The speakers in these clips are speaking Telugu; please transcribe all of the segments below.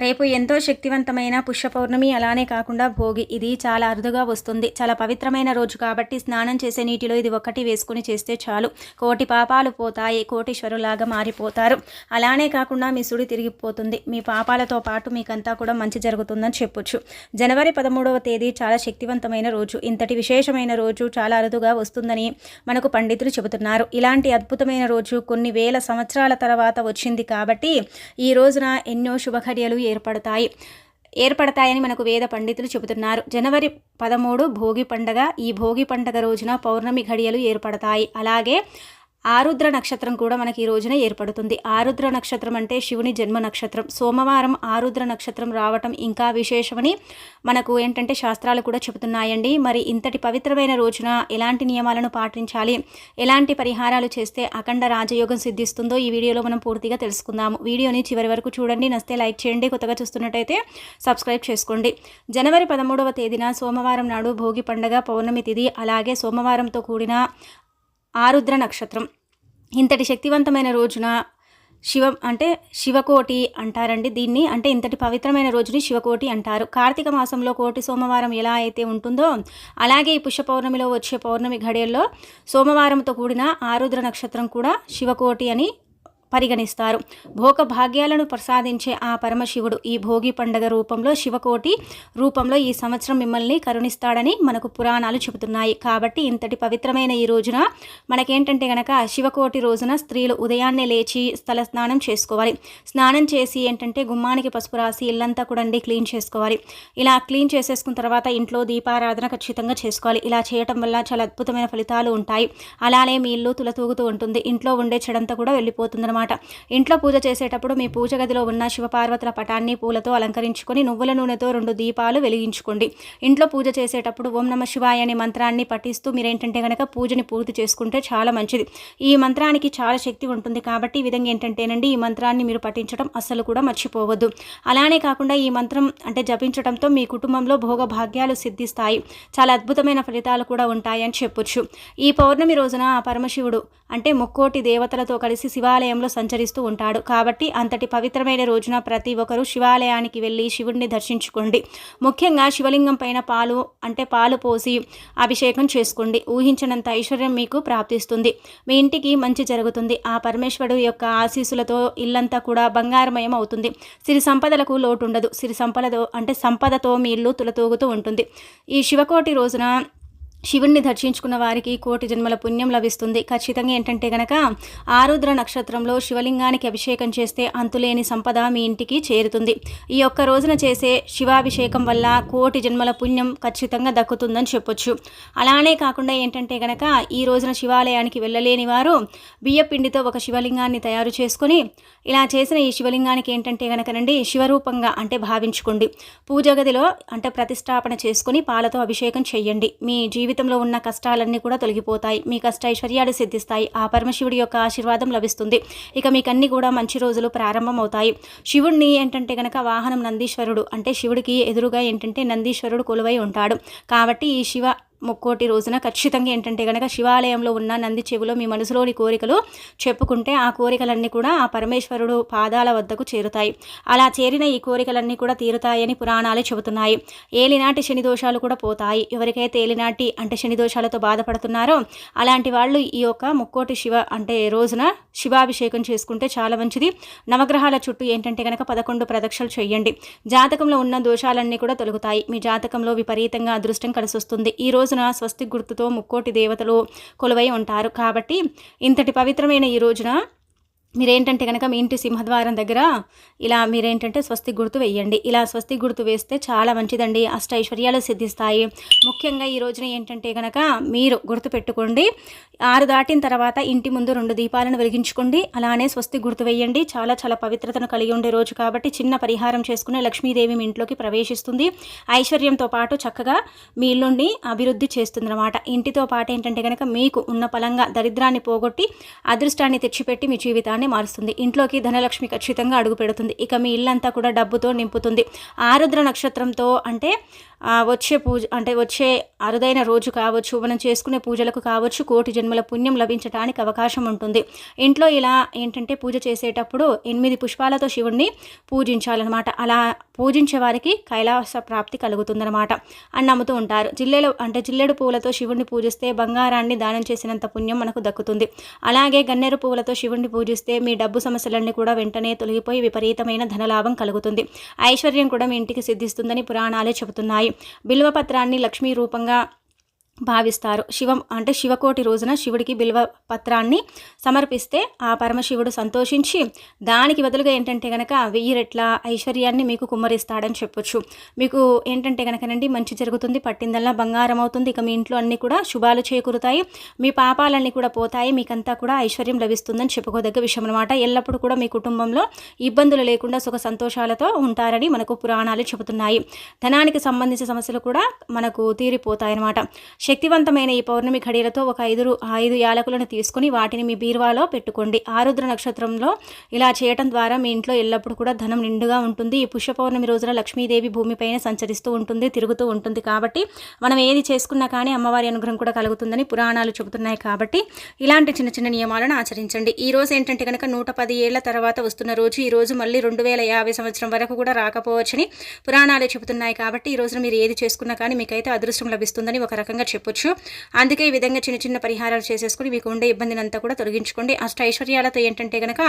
రేపు ఎంతో శక్తివంతమైన పుష్య పౌర్ణమి అలానే కాకుండా భోగి. ఇది చాలా అరుదుగా వస్తుంది. చాలా పవిత్రమైన రోజు కాబట్టి స్నానం చేసే నీటిలో ఇది ఒకటి వేసుకుని చేస్తే చాలు. కోటి పాపాలు పోతాయి. కోటీశ్వరులాగా మారిపోతారు. అలానే కాకుండా మీ సుడి తిరిగిపోతుంది. మీ పాపాలతో పాటు మీకంతా కూడా మంచి జరుగుతుందని చెప్పొచ్చు. జనవరి పదమూడవ తేదీ చాలా శక్తివంతమైన రోజు. ఇంతటి విశేషమైన రోజు చాలా అరుదుగా వస్తుందని మనకు పండితులు చెబుతున్నారు. ఇలాంటి అద్భుతమైన రోజు కొన్ని వేల సంవత్సరాల తర్వాత వచ్చింది కాబట్టి ఈ రోజున ఎన్నో శుభఘడియలు ఏర్పడతాయి. ఏర్పడతాయని మనకు వేద పండితులు చెబుతున్నారు. జనవరి పదమూడు భోగి పండగ. ఈ భోగి పండగ రోజున పౌర్ణమి ఘడియలు ఏర్పడతాయి. అలాగే ఆరుద్ర నక్షత్రం కూడా మనకి ఈ రోజున ఏర్పడుతుంది. ఆరుద్ర నక్షత్రం అంటే శివుని జన్మ నక్షత్రం. సోమవారం ఆరుద్ర నక్షత్రం రావటం ఇంకా విశేషమని మనకు ఏంటంటే శాస్త్రాలు కూడా చెబుతున్నాయండి. మరి ఇంతటి పవిత్రమైన రోజున ఎలాంటి నియమాలను పాటించాలి? ఎలాంటి పరిహారాలు చేస్తే అఖండ రాజయోగం సిద్ధిస్తుందో ఈ వీడియోలో మనం పూర్తిగా తెలుసుకుందాము. వీడియోని చివరి వరకు చూడండి. నస్తే లైక్ చేయండి. కొత్తగా చూస్తున్నట్టయితే సబ్స్క్రైబ్ చేసుకోండి. జనవరి పదమూడవ తేదీన సోమవారం నాడు భోగి పండగ పౌర్ణమి తిథి అలాగే సోమవారంతో కూడిన ఆరుద్ర నక్షత్రం. ఇంతటి శక్తివంతమైన రోజున శివ అంటే శివకోటి అంటారండి. దీన్ని అంటే ఇంతటి పవిత్రమైన రోజుని శివకోటి అంటారు. కార్తీక మాసంలో కోటి సోమవారం ఎలా అయితే ఉంటుందో అలాగే ఈ పుష్య పౌర్ణమిలో వచ్చే పౌర్ణమి ఘడియల్లో సోమవారంతో కూడిన ఆరుద్ర నక్షత్రం కూడా శివకోటి అని పరిగణిస్తారు. భోగ భాగ్యాలను ప్రసాదించే ఆ పరమశివుడు ఈ భోగి పండగ రూపంలో శివకోటి రూపంలో ఈ సంవత్సరం మిమ్మల్ని కరుణిస్తాడని మనకు పురాణాలు చెబుతున్నాయి. కాబట్టి ఇంతటి పవిత్రమైన ఈ రోజున మనకేంటంటే గనక శివకోటి రోజున స్త్రీలు ఉదయాన్నే లేచి స్థల స్నానం చేసుకోవాలి. స్నానం చేసి ఏంటంటే గుమ్మానికి పసుపు రాసి ఇల్లంతా కూడా అండి క్లీన్ చేసుకోవాలి. ఇలా క్లీన్ చేసేసుకున్న తర్వాత ఇంట్లో దీపారాధన ఖచ్చితంగా చేసుకోవాలి. ఇలా చేయటం వల్ల చాలా అద్భుతమైన ఫలితాలు ఉంటాయి. అలానే మీ ఇల్లు తులతూగుతూ ఉంటుంది. ఇంట్లో ఉండే చెడంతా కూడా వెళ్ళిపోతుందన్నమాట. అనమాట ఇంట్లో పూజ చేసేటప్పుడు మీ పూజ గదిలో ఉన్న శివపార్వతుల పటాన్ని పూలతో అలంకరించుకొని నువ్వుల నూనెతో రెండు దీపాలు వెలిగించుకోండి. ఇంట్లో పూజ చేసేటప్పుడు ఓం నమ శివాయ అనే మంత్రాన్ని పఠిస్తూ మీరేంటంటే కనుక పూజని పూర్తి చేసుకుంటే చాలా మంచిది. ఈ మంత్రానికి చాలా శక్తి ఉంటుంది కాబట్టి ఈ విధంగా ఏంటంటేనండి ఈ మంత్రాన్ని మీరు పఠించడం అస్సలు కూడా మర్చిపోవద్దు. అలానే కాకుండా ఈ మంత్రం అంటే జపించడంతో మీ కుటుంబంలో భోగ భాగ్యాలు సిద్ధిస్తాయి. చాలా అద్భుతమైన ఫలితాలు కూడా ఉంటాయని చెప్పొచ్చు. ఈ పౌర్ణమి రోజున ఆ పరమశివుడు అంటే ముక్కోటి దేవతలతో కలిసి శివాలయంలో సంచరిస్తూ ఉంటాడు. కాబట్టి అంతటి పవిత్రమైన రోజున ప్రతి ఒక్కరూ శివాలయానికి వెళ్ళి శివుడిని దర్శించుకోండి. ముఖ్యంగా శివలింగం పైన పాలు అంటే పాలు పోసి అభిషేకం చేసుకోండి. ఊహించినంత ఐశ్వర్యం మీకు ప్రాప్తిస్తుంది. మీ ఇంటికి మంచి జరుగుతుంది. ఆ పరమేశ్వరుడు యొక్క ఆశీస్సులతో ఇల్లంతా కూడా బంగారమయం అవుతుంది. సిరి సంపదలకు లోటు ఉండదు సిరి సంపదతో అంటే సంపదతో మీ ఇల్లు తులతూగుతూ ఉంటుంది. ఈ శివకోటి రోజున శివుణ్ణి దర్శించుకున్న వారికి కోటి జన్మల పుణ్యం లభిస్తుంది. ఖచ్చితంగా ఏంటంటే గనక ఆరుద్ర నక్షత్రంలో శివలింగానికి అభిషేకం చేస్తే అంతులేని సంపద మీ ఇంటికి చేరుతుంది. ఈ ఒక్క రోజున చేసే శివాభిషేకం వల్ల కోటి జన్మల పుణ్యం ఖచ్చితంగా దక్కుతుందని చెప్పొచ్చు. అలానే కాకుండా ఏంటంటే గనక ఈ రోజున శివాలయానికి వెళ్ళలేని వారు బియ్యపిండితో ఒక శివలింగాన్ని తయారు చేసుకొని ఇలా చేసిన ఈ శివలింగానికి ఏంటంటే గనకనండి శివరూపంగా అంటే భావించుకోండి. పూజ గదిలో అంటే ప్రతిష్టాపన చేసుకుని పాలతో అభిషేకం చేయండి. మీ జీవితంలో ఉన్న కష్టాలన్నీ కూడా తొలగిపోతాయి. మీ కష్ట ఐశ్వర్యాలు సిద్ధిస్తాయి. ఆ పరమశివుడి యొక్క ఆశీర్వాదం లభిస్తుంది. ఇక మీకన్నీ కూడా మంచి రోజులు ప్రారంభమవుతాయి. శివుడిని ఏంటంటే గనక వాహనం నందీశ్వరుడు. అంటే శివుడికి ఎదురుగా ఏంటంటే నందీశ్వరుడు కొలువై ఉంటాడు. కాబట్టి ఈ శివ ముక్కోటి రోజున ఖచ్చితంగా ఏంటంటే కనుక శివాలయంలో ఉన్న నంది చెవిలో మీ మనసులోని కోరికలు చెప్పుకుంటే ఆ కోరికలన్నీ కూడా ఆ పరమేశ్వరుడు పాదాల వద్దకు చేరుతాయి. అలా చేరిన ఈ కోరికలన్నీ కూడా తీరుతాయని పురాణాలు చెబుతున్నాయి. ఏలినాటి శని దోషాలు కూడా పోతాయి. ఎవరికైతే ఏలినాటి అంటే శని దోషాలతో బాధపడుతున్నారో అలాంటి వాళ్ళు ఈ యొక్క ముక్కోటి శివ అంటే రోజున శివాభిషేకం చేసుకుంటే చాలా మంచిది. నవగ్రహాల చుట్టూ ఏంటంటే కనుక పదకొండు ప్రదక్షలు చేయండి. జాతకంలో ఉన్న దోషాలన్నీ కూడా తొలగుతాయి. మీ జాతకంలో విపరీతంగా అదృష్టం కలిసి వస్తుంది ఈ రోజున స్వస్తి గుర్తుతో ముక్కోటి దేవతలు కొలువై ఉంటారు. కాబట్టి ఇంతటి పవిత్రమైన ఈ రోజున మీరేంటంటే కనుక మీ ఇంటి సింహద్వారం దగ్గర ఇలా మీరేంటంటే స్వస్తి గుర్తు వేయండి. ఇలా స్వస్తి గుర్తు వేస్తే చాలా మంచిదండి. అష్ట ఐశ్వర్యాలు సిద్ధిస్తాయి. ముఖ్యంగా ఈ రోజున ఏంటంటే కనుక మీరు గుర్తు పెట్టుకోండి ఆరు దాటిన తర్వాత ఇంటి ముందు రెండు దీపాలను వెలిగించుకోండి. అలానే స్వస్తి గుర్తు వేయండి. చాలా చాలా పవిత్రతను కలిగి ఉండే రోజు కాబట్టి చిన్న పరిహారం చేసుకునే లక్ష్మీదేవి మీ ఇంట్లోకి ప్రవేశిస్తుంది. ఐశ్వర్యంతో పాటు చక్కగా మీ ఇల్లుండి అభివృద్ధి చేస్తుందన్నమాట. ఇంటితో పాటు ఏంటంటే కనుక మీకు ఉన్న పలంగా దరిద్రాన్ని పోగొట్టి అదృష్టాన్ని తెచ్చిపెట్టి మీ జీవితాన్ని జీవితాన్ని మారుస్తుంది. ఇంట్లోకి ధనలక్ష్మి ఖచ్చితంగా అడుగు పెడుతుంది. ఇక మీ ఇల్లంతా కూడా డబ్బుతో నింపుతుంది. ఆరుద్ర నక్షత్రంతో అంటే వచ్చే పూజ అంటే వచ్చే అరుదైన రోజు కావచ్చు మనం చేసుకునే పూజలకు కావచ్చు కోటి జన్మల పుణ్యం లభించడానికి అవకాశం ఉంటుంది. ఇంట్లో ఇలా ఏంటంటే పూజ చేసేటప్పుడు ఎనిమిది పుష్పాలతో శివుణ్ణి పూజించాలన్నమాట. అలా పూజించే వారికి కైలాస ప్రాప్తి కలుగుతుందన్నమాట అని నమ్ముతూ ఉంటారు. జిల్లెలు అంటే జిల్లెడు పువ్వులతో శివుణ్ణి పూజిస్తే బంగారాన్ని దానం చేసినంత పుణ్యం మనకు దక్కుతుంది. అలాగే గన్నేరు పువ్వులతో శివుణ్ణి పూజిస్తే మీ డబ్బు సమస్యలన్నీ కూడా వెంటనే తొలగిపోయి విపరీతమైన ధనలాభం కలుగుతుంది. ఐశ్వర్యం కూడా మీ ఇంటికి సిద్ధిస్తుందని పురాణాలే చెబుతున్నాయి. బిల్వపత్రాన్ని లక్ష్మీ రూపంగా భావిస్తారు. శివం అంటే శివకోటి రోజున శివుడికి బిల్వ పత్రాన్ని సమర్పిస్తే ఆ పరమశివుడు సంతోషించి దానికి బదులుగా ఏంటంటే కనుక వెయ్యి రెట్ల ఐశ్వర్యాన్ని మీకు కుమ్మరిస్తాడని చెప్పొచ్చు. మీకు ఏంటంటే గనకనండి మంచి జరుగుతుంది పట్టిందల్లా బంగారం అవుతుంది ఇక మీ ఇంట్లో అన్ని కూడా శుభాలు చేకూరుతాయి మీ పాపాలన్నీ కూడా పోతాయి మీకంతా కూడా ఐశ్వర్యం లభిస్తుందని చెప్పుకోదగ్గ విషయం అనమాట ఎల్లప్పుడూ కూడా మీ కుటుంబంలో ఇబ్బందులు లేకుండా సుఖ సంతోషాలతో ఉంటారని మనకు పురాణాలు చెబుతున్నాయి. ధనానికి సంబంధించిన సమస్యలు కూడా మనకు తీరిపోతాయి అన్నమాట శక్తివంతమైన ఈ పౌర్ణమి ఘడియలతో ఒక ఐదు ఐదు యాలకులను తీసుకుని వాటిని మీ బీరువాలో పెట్టుకోండి. ఆరుద్ర నక్షత్రంలో ఇలా చేయటం ద్వారా మీ ఇంట్లో ఎల్లప్పుడూ కూడా ధనం నిండుగా ఉంటుంది. ఈ పుష్య పౌర్ణమి రోజున లక్ష్మీదేవి భూమిపైన సంచరిస్తూ ఉంటుంది తిరుగుతూ ఉంటుంది కాబట్టి మనం ఏది చేసుకున్నా కానీ అమ్మవారి అనుగ్రహం కూడా కలుగుతుందని పురాణాలు చెబుతున్నాయి కాబట్టి ఇలాంటి చిన్న చిన్న నియమాలను ఆచరించండి. ఈ రోజు ఏంటంటే కనుక నూట పది ఏళ్ళ తర్వాత వస్తున్న రోజు ఈ రోజు మళ్ళీ రెండు వేల యాభై సంవత్సరం వరకు కూడా రాకపోవచ్చని పురాణాలు చెబుతున్నాయి కాబట్టి ఈ రోజున మీరు ఏది చేసుకున్నా కానీ మీకైతే అదృష్టం లభిస్తుందని ఒక రకంగా చెప్పొచ్చు. అందుకే ఈ విధంగా చిన్న చిన్న పరిహారాలు చేసేసుకుని మీకు ఉండే ఇబ్బందినంతా కూడా తొలగించుకోండి. అష్ట ఐశ్వర్యాలతో ఏంటంటే గనక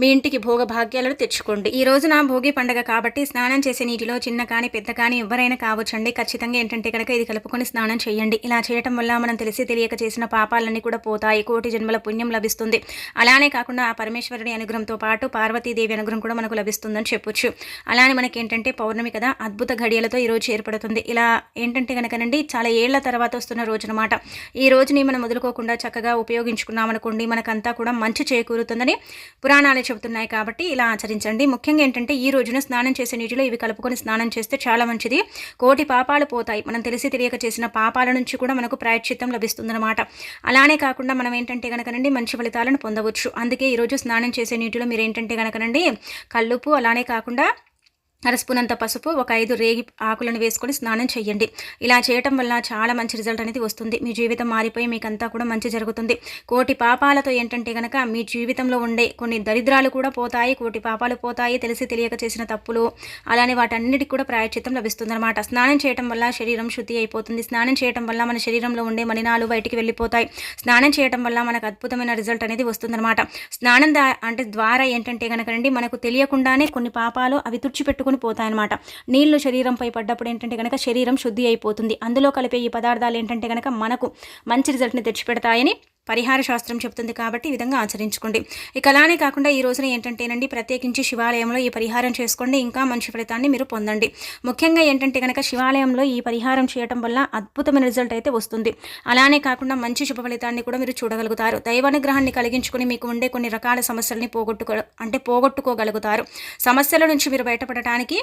మీ ఇంటికి భోగ భాగ్యాలను తెచ్చుకోండి. ఈ రోజున భోగి పండగ కాబట్టి స్నానం చేసే నీటిలో చిన్న కానీ పెద్ద కానీ ఎవరైనా కావచ్చండి. ఖచ్చితంగా ఏంటంటే కనుక ఇది కలుపుకొని స్నానం చేయండి. ఇలా చేయటం వల్ల మనం తెలిసి తెలియక చేసిన పాపాలన్నీ కూడా పోతాయి. కోటి జన్మల పుణ్యం లభిస్తుంది. అలానే కాకుండా ఆ పరమేశ్వరుని అనుగ్రహంతో పాటు పార్వతీదేవి అనుగ్రహం కూడా మనకు లభిస్తుందని చెప్పొచ్చు. అలానే మనకి ఏంటంటే పౌర్ణమి కదా అద్భుత ఘడియలతో ఈ రోజు ఏర్పడుతుంది. ఇలా ఏంటంటే కనుకనండి చాలా ఏళ్ళ తర్వాత వస్తున్న రోజు అనమాట ఈ రోజుని మనం వదులుకోకుండా చక్కగా ఉపయోగించుకున్నామనుకోండి మనకంతా కూడా మంచి చేకూరుతుందని పురాణాలు చెబుతున్నాయి కాబట్టి ఇలా ఆచరించండి. ముఖ్యంగా ఏంటంటే ఈ రోజున స్నానం చేసే నీటిలో ఇవి కలుపుకొని స్నానం చేస్తే చాలా మంచిది. కోటి పాపాలు పోతాయి. మనం తెలిసి తెలియక చేసిన పాపాల నుంచి కూడా మనకు ప్రాయశ్చిత్తం లభిస్తుందన్నమాట. అలానే కాకుండా మనం ఏంటంటే కనుకనండి మంచి ఫలితాలను పొందవచ్చు. అందుకే ఈరోజు స్నానం చేసే నీటిలో మీరు ఏంటంటే కనుకనండి కల్లుపు అలానే కాకుండా అర స్పూన్ అంత పసుపు ఒక ఐదు రేగి ఆకులను వేసుకొని స్నానం చేయండి ఇలా చేయటం వల్ల చాలా మంచి రిజల్ట్ అనేది వస్తుంది. మీ జీవితం మారిపోయి మీకంతా కూడా మంచి జరుగుతుంది. కోటి పాపాలతో ఏంటంటే కనుక మీ జీవితంలో ఉండే కొన్ని దరిద్రాలు కూడా పోతాయి కోటి పాపాలు పోతాయి తెలిసి తెలియక చేసిన తప్పులు అలానే వాటన్నిటికి కూడా ప్రాయచిత్తం లభిస్తుందన్నమాట. స్నానం చేయటం వల్ల శరీరం శుద్ధి అయిపోతుంది. స్నానం చేయటం వల్ల మన శరీరంలో ఉండే మలినాలు బయటికి వెళ్ళిపోతాయి. స్నానం చేయటం వల్ల మనకు అద్భుతమైన రిజల్ట్ అనేది వస్తుందన్నమాట. స్నానం దా అంటే ద్వారా ఏంటంటే కనుక మనకు తెలియకుండానే కొన్ని పాపాలు అవి తుడిచిపెట్టుకుని పోతాయన్నమాట. నీళ్ళు శరీరంపై పడ్డప్పుడు ఏంటంటే కనుక శరీరం శుద్ధి అయిపోతుంది. అందులో కలిపే ఈ పదార్థాలు ఏంటంటే కనుక మనకు మంచి రిజల్ట్ని తెచ్చిపెడతాయని పరిహార శాస్త్రం చెప్తుంది కాబట్టి ఈ విధంగా ఆచరించుకోండి. ఇక అలానే కాకుండా ఈ రోజున ఏంటంటేనండి ప్రత్యేకించి శివాలయంలో ఈ పరిహారం చేసుకోండి. ఇంకా మంచి ఫలితాన్ని మీరు పొందండి. ముఖ్యంగా ఏంటంటే కనుక శివాలయంలో ఈ పరిహారం చేయటం వల్ల అద్భుతమైన రిజల్ట్ అయితే వస్తుంది. అలానే కాకుండా మంచి శుభ ఫలితాన్ని కూడా మీరు చూడగలుగుతారు. దైవానుగ్రహాన్ని కలిగించుకుని మీకు ఉండే కొన్ని రకాల సమస్యల్ని పోగొట్టుకో అంటే పోగొట్టుకోగలుగుతారు. సమస్యల నుంచి మీరు బయటపడటానికి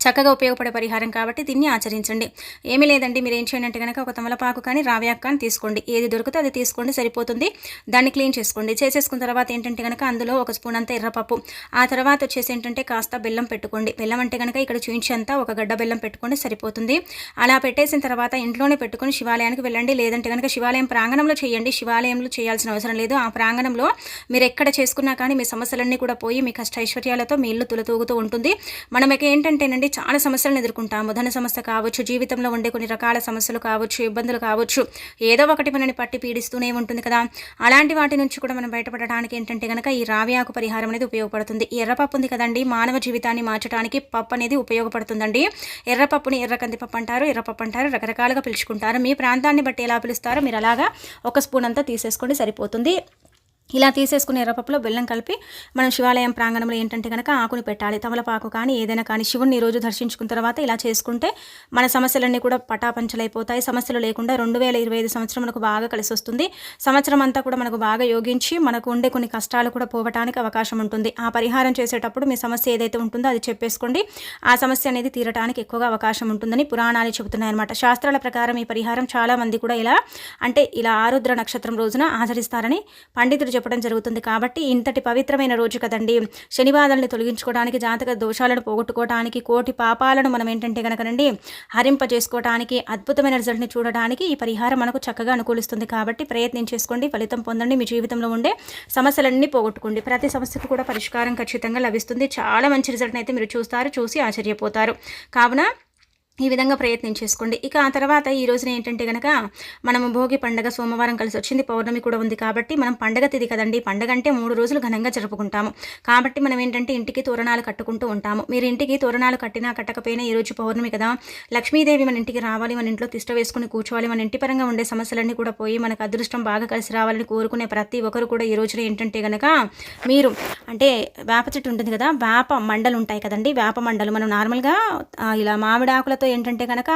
చక్కగా ఉపయోగపడే పరిహారం కాబట్టి దీన్ని ఆచరించండి. ఏమీ లేదండి మీరు ఏం చేయండి అంటే కనుక ఒక తమలపాకు కానీ రావ్యాక్ కానీ తీసుకోండి. ఏది దొరికితే అది తీసుకోండి సరిపోతుంది. దాన్ని క్లీన్ చేసుకోండి. చేసేసుకున్న తర్వాత ఏంటంటే కనుక అందులో ఒక స్పూన్ అంతా ఎర్రపప్పు. ఆ తర్వాత వచ్చేసి ఏంటంటే కాస్త బెల్లం పెట్టుకోండి. బెల్లం అంటే కనుక ఇక్కడ చూయించేంత ఒక గడ్డ బెల్లం పెట్టుకోండి సరిపోతుంది. అలా పెట్టేసిన తర్వాత ఇంట్లోనే పెట్టుకుని శివాలయానికి వెళ్ళండి. లేదంటే కనుక శివాలయం ప్రాంగణంలో చేయండి. శివాలయంలో చేయాల్సిన అవసరం లేదు. ఆ ప్రాంగణంలో మీరు ఎక్కడ చేసుకున్నా కానీ మీ సమస్యలన్నీ కూడా పోయి మీ కష్ట ఐశ్వర్యాలతో మీ ఇల్లు తులతూగుతూ ఉంటుంది. మనకి ఏంటంటేనండి చాలా సమస్యలను ఎదుర్కొంటాము. ధన సమస్య కావచ్చు జీవితంలో ఉండే కొన్ని రకాల సమస్యలు కావచ్చు ఇబ్బందులు కావచ్చు ఏదో ఒకటి మనని పట్టి పీడిస్తూనే ఉంటుంది కదా. అలాంటి వాటి నుంచి కూడా మనం బయటపడడానికి ఏంటంటే కనుక ఈ రావి ఆకు పరిహారం అనేది ఉపయోగపడుతుంది. ఎర్రపప్పు ఉంది కదండి. మానవ జీవితాన్ని మార్చడానికి పప్పు అనేది ఉపయోగపడుతుందండి. ఎర్రపప్పుని ఎర్ర కందిపప్పు అంటారు. ఎర్రపప్పు అంటారు. రకరకాలుగా పిలుచుకుంటారు. మీ ప్రాంతాన్ని బట్టి ఎలా పిలుస్తారో మీరు అలాగా ఒక స్పూన్ అంతా తీసేసుకోండి. సరిపోతుంది. ఇలా తీసేసుకునే ఎర్రపప్పులో బెల్లం కలిపి మనం శివాలయం ప్రాంగణంలో ఏంటంటే కనుక ఆకుని పెట్టాలి. తమలపాకు కానీ ఏదైనా కానీ శివుణ్ణి రోజు దర్శించుకున్న తర్వాత ఇలా చేసుకుంటే మన సమస్యలన్నీ కూడా పటాపంచలైపోతాయి. సమస్యలు లేకుండా రెండు వేల ఇరవై ఐదు సంవత్సరం మనకు బాగా కలిసి వస్తుంది. సంవత్సరం అంతా కూడా మనకు బాగా యోగించి మనకు ఉండే కొన్ని కష్టాలు కూడా పోవటానికి అవకాశం ఉంటుంది. ఆ పరిహారం చేసేటప్పుడు మీ సమస్య ఏదైతే ఉంటుందో అది చెప్పేసుకోండి. ఆ సమస్య అనేది తీరటానికి ఎక్కువగా అవకాశం ఉంటుందని పురాణాలు చెబుతున్నాయన్నమాట. శాస్త్రాల ప్రకారం ఈ పరిహారం చాలామంది కూడా ఇలా అంటే ఇలా ఆరుద్ర నక్షత్రం రోజున ఆచరిస్తారని పండితుడు చెప్పడం జరుగుతుంది. కాబట్టి ఇంతటి పవిత్రమైన రోజు కదండి. శనివాదాలను తొలగించుకోవడానికి జాతక దోషాలను పోగొట్టుకోవడానికి కోటి పాపాలను మనం ఏంటంటే కనుకనండి హరింపజేసుకోవడానికి అద్భుతమైన రిజల్ట్ని చూడడానికి ఈ పరిహారం మనకు చక్కగా అనుకూలిస్తుంది. కాబట్టి ప్రయత్నం చేసుకోండి ఫలితం పొందండి మీ జీవితంలో ఉండే సమస్యలన్నీ పోగొట్టుకోండి. ప్రతి సమస్యకు కూడా పరిష్కారం ఖచ్చితంగా లభిస్తుంది. చాలా మంచి రిజల్ట్ని అయితే మీరు చూస్తారు చూసి ఆశ్చర్యపోతారు. కావున ఈ విధంగా ప్రయత్నం చేసుకోండి. ఇక ఆ తర్వాత ఈ రోజున ఏంటంటే కనుక మనము భోగి పండగ సోమవారం కలిసి వచ్చింది. పౌర్ణమి కూడా ఉంది కాబట్టి మనం పండగ తిది కదండి. పండగ అంటే మూడు రోజులు ఘనంగా జరుపుకుంటాము. కాబట్టి మనం ఏంటంటే ఇంటికి తోరణాలు కట్టుకుంటూ ఉంటాము. మీరు ఇంటికి తోరణాలు కట్టినా కట్టకపోయినా ఈ రోజు పౌర్ణమి కదా. లక్ష్మీదేవి మన ఇంటికి రావాలి మన ఇంట్లో తిష్ట వేసుకుని కూర్చోవాలి మన ఇంటి పరంగా ఉండే సమస్యలన్నీ కూడా పోయి మనకు అదృష్టం బాగా కలిసి రావాలని కోరుకునే ప్రతి ఒక్కరు కూడా ఈ రోజున ఏంటంటే కనుక మీరు అంటే వేప చెట్టు ఉంటుంది కదా వేప మండలు ఉంటాయి కదండి. వేప మండలు మనం నార్మల్గా ఇలా మామిడాకులతో ఏంటంటే కనుక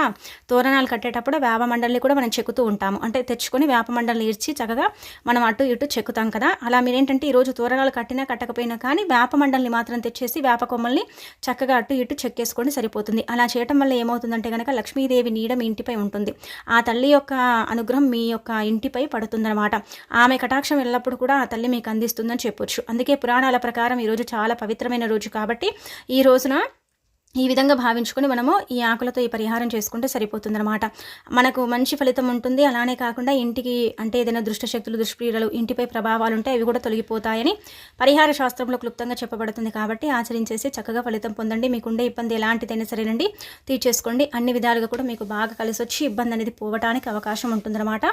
తోరణాలు కట్టేటప్పుడు వేప మండలిని కూడా మనం చెక్కుతూ ఉంటాము. అంటే తెచ్చుకొని వేప మండలిని ఇర్చి చక్కగా మనం అటు ఇటు చెక్కుతాం కదా. అలా మీరేంటంటే ఈరోజు తోరణాలు కట్టినా కట్టకపోయినా కానీ వేప మండలిని మాత్రం తెచ్చేసి వేప కొమ్మల్ని చక్కగా అటు ఇటు చెక్కేసుకొని సరిపోతుంది. అలా చేయటం వల్ల ఏమవుతుందంటే కనుక లక్ష్మీదేవి నీడ మీ ఇంటిపై ఉంటుంది. ఆ తల్లి యొక్క అనుగ్రహం మీ యొక్క ఇంటిపై పడుతుందన్నమాట. ఆమె కటాక్షం ఎల్లప్పుడు కూడా ఆ తల్లి మీకు అందిస్తుందని చెప్పొచ్చు. అందుకే పురాణాల ప్రకారం ఈరోజు చాలా పవిత్రమైన రోజు కాబట్టి ఈ రోజున ఈ విధంగా భావించుకొని మనము ఈ ఆకులతో ఈ పరిహారం చేసుకుంటే సరిపోతుందన్నమాట. మనకు మంచి ఫలితం ఉంటుంది. అలానే కాకుండా ఇంటికి అంటే ఏదైనా దుష్టశక్తులు దుష్ప్రియులు ఇంటిపై ప్రభావాలు ఉంటే అవి కూడా తొలగిపోతాయని పరిహార శాస్త్రంలో క్లుప్తంగా చెప్పబడుతుంది కాబట్టి ఆచరించేసి చక్కగా ఫలితం పొందండి. మీకుండే ఇబ్బంది ఎలాంటిదైనా సరేనండి. తీర్చేసుకోండి. అన్ని విధాలుగా కూడా మీకు బాగా కలిసి వచ్చి ఇబ్బంది అనేది పోవడానికి అవకాశం ఉంటుందన్నమాట.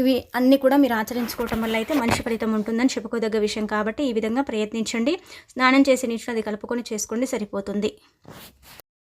ఇవి అన్నీ కూడా మీరు ఆచరించుకోవటం వల్ల అయితే మంచి ఫలితం ఉంటుందని చెప్పుకోదగ్గ విషయం కాబట్టి ఈ విధంగా ప్రయత్నించండి. స్నానం చేసి నీటిని అది కలుపుకొని చేసుకోండి. సరిపోతుంది.